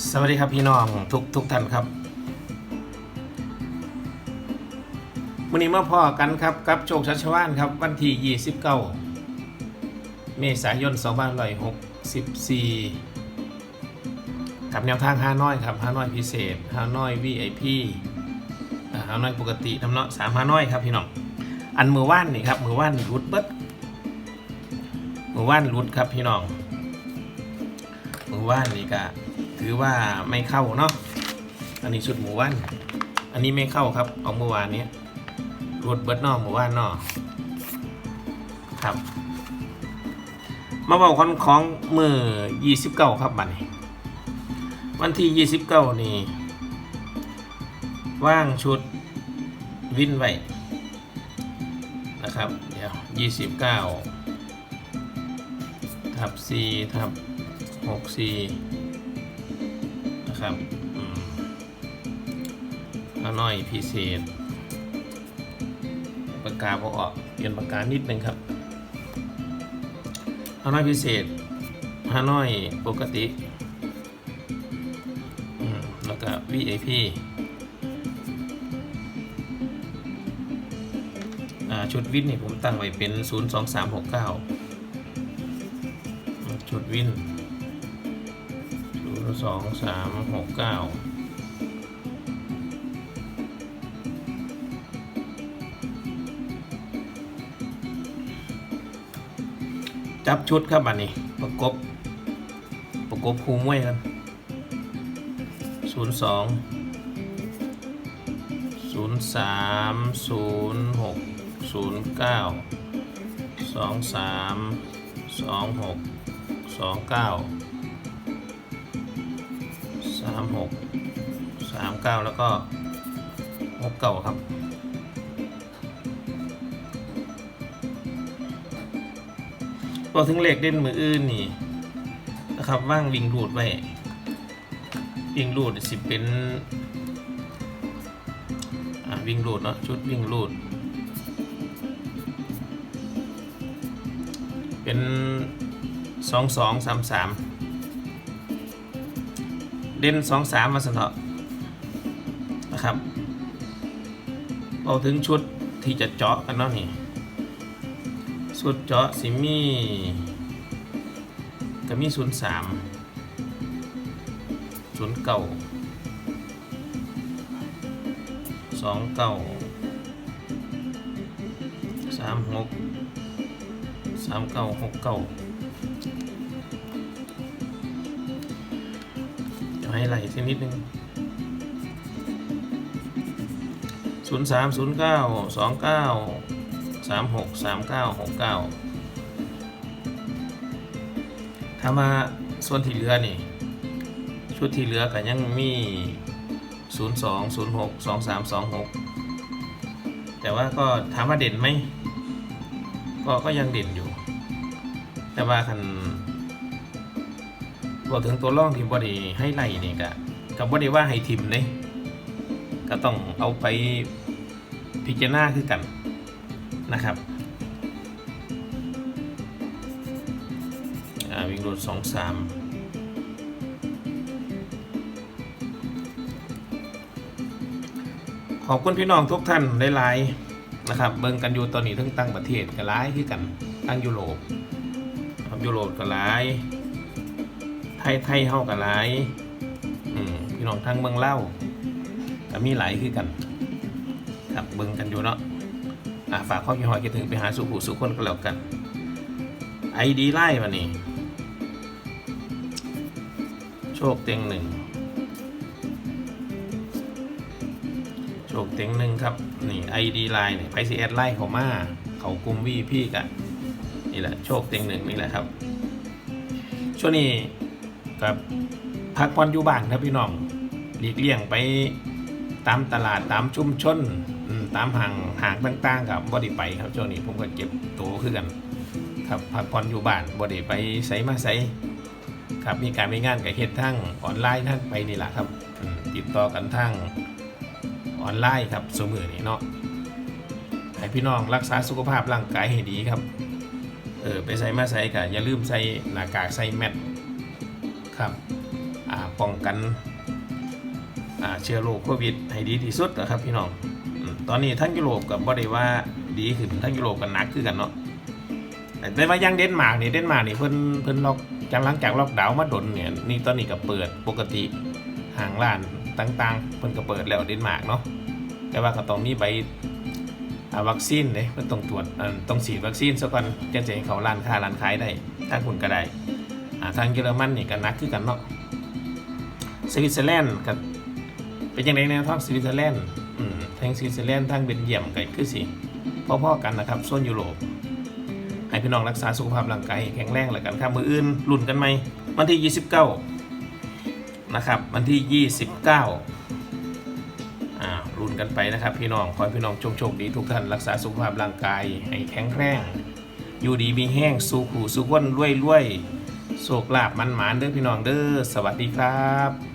สวัสดีครับพี่น้องทุกทุกท่านครับวันนี้มาพ่อกันครับกับโชคชัชวานครับ วันที่29 เมษายน2564กับแนวทางฮานอยครับฮานอยพิเศษฮานอย VIP อ่าฮานอยปกติทำเนาะสามฮานอยครับพี่น้องอันมือว่านนี่ครับมือว่านรุดเบิดมือว่านรุดครับพี่น้องมือว่านนี่ก็ ถือว่าไม่เข้าเนาะอันนี้ชุดหมู่ว่านอันนี้ไม่เข้าครับเอาเมื่อวานนี้รวดเบิดนอกหมู่ว่านเนอกครับ มาบอกคนของมือยี่สิบเก้าครับบัดนี้วันที่ยี่สิบเก้านี่ว่างชุดวินไว้นะครับ เดี๋ยวยี่สิบเก้าทับสี่ทับหกสี่ นะครับอืมแล้วน้อยพิเศษ ปากกาพอออกเปลี่ยนปากกานิดนึงครับฮานอยพิเศษฮานอยปกติแล้วก็ VIP อ่าชุดวินนี่ผมตั้งไว้เป็น 02369 ชุดวิน 2 3 6 9จับชุดครับอันนี้ประกบประกบคูมวยกัน0 2 0 3 0 6 0 9 2 3 2 6 2 9สา มหกสามเก้าแล้วก็หกเก้าครับพอถึงเลขเด่นมืออื่นนี่นะครับว่างวิ่งรูดไว้วิ่งรูดสิเป็นวิ่งรูดเนาะชุดวิ่งรูด เป็นสองสองสามสาม เด่นสองสามมาสนเถาะนะครับเอาถึงชุดที่จะเจาะกันเนาะนี่ชุดเจาะสิมีก็มีศูนย์สามศูนย์เก้าสองเก้าสามหกสามเก้าหกเก้า ให้ไหลสักนิดนึงศูนย์สามศูนย์เก้าสองเก้าสามหกสามเก้าหกเก้าถ้ามาส่วนที่เหลือนี่ ชุดที่เหลือก็ยังมีศูนย์สองศูนย์หกสองสามสองหกแต่ว่าก็ถามว่าเด่นไหม ก็ก็ยังเด่นอยู่ แต่ว่าคัน บอกถึงตัวร่องที่บอดีให้ไล่นี่กะกับบอดีว่าให้ทิมเลยก็ต้องเอาไปพิจารณาคือกันนะครับวิ่งรถสองสามขอบคุณพี่น้องทุกท่านหลายๆนะครับ เบิ่งกันอยู่ตอนนี้ทั้งตั้งประเทศก็หลายคือกันตั้งยุโรปยุโรปก็หลาย ไทยไทยเฮากับหลายพี่น้องทางเมืองเล่าก็มีหลายคือกันครับเบิ่งกันอยู่เนาะฝากข้อคิดหอยคิดถึงไปหาสุขุสุขคนก็แล้วกันไอดีไล่มานี่โชคเต็งหนึ่งโชคเต็งหนึ่งครับนี่ไอดีไลน์เนี่ยไปซีแอดไล่เขามาเขากลุ่มวีพี่กันนี่แหละโชคเต็งหนึ่งนี่แหละครับช่วงนี้ กับพักผ่อนอยู่บ้านครับพี่น้องหลีกเลี่ยงไปตามตลาดตามชุมชนตามห่างห่างต่างๆกับบอดีไปครับช่วงนี้ผมก็เก็บตัวขึ้นกัน ครับพักผ่อนอยู่บ้านบอดีไปใส่มาใส่ครับมีการมีงานกับเฮ็ดทั้งออนไลน์ทั้งไปนี่แหละครับติดต่อกันทั้งออนไลน์ครับสมือนี้เนาะให้พี่น้องรักษาสุขภาพร่างกายให้ดีครับเออไปใส่มาใส่ก็อย่าลืมใส่หน้ากากใส่แมส ครับป้องกันเชื้อโรคโควิดให้ดีที่สุดนะครับพี่น้องตอนนี้ทั้งยุโรปกับบ่ได้ว่าดีขึ้นทั้งยุโรปกับนักคือกันเนาะแต่ว่ายังเดนมาร์กนี่เดนมาร์กนี่เพิ่นเพิ่นล็อกจากหลังจากล็อกดาวน์มาดนเนี่ยนี่ตอนนี้ก็เปิดปกติห้างร้านต่างๆเพิ่นก็เปิดแล้วเดนมาร์กเนาะแต่ว่าก็ต้องมีใบวัคซีนเลยเพิ่นต้องตรวจต้องฉีดวัคซีนซะก่อนจะจะให้เขาร้านค้าร้านขายได้ถ้าคุณก็ได้ ทางเยอรมันนี่ก็หนักคือกันเนาะสวิตเซอร์แลนด์ก็เป็นยังไงแนวทางสวิตเซอร์แลนด์ทั้งสวิตเซอร์แลนด์ทั้งเบลเยียมก็คือสิพ่อๆกันนะครับโซนยุโรปให้พี่น้องรักษาสุขภาพร่างกายแข็งแรงแล้วกันครับมืออื่นรุ่นกันไหมวันที่ 29 นะครับ วันที่ 29อ่ารุ่นกันไปนะครับ พี่น้องขอให้พี่น้องโชคโชคดีทุกท่านรักษาสุขภาพร่างกายให้แข็งแรงอยู่ดีมีแห้งสู้ขู่สู้ก้นรวยรวย โศกลาบมันหมานเด้อพี่น้องเด้อสวัสดีครับ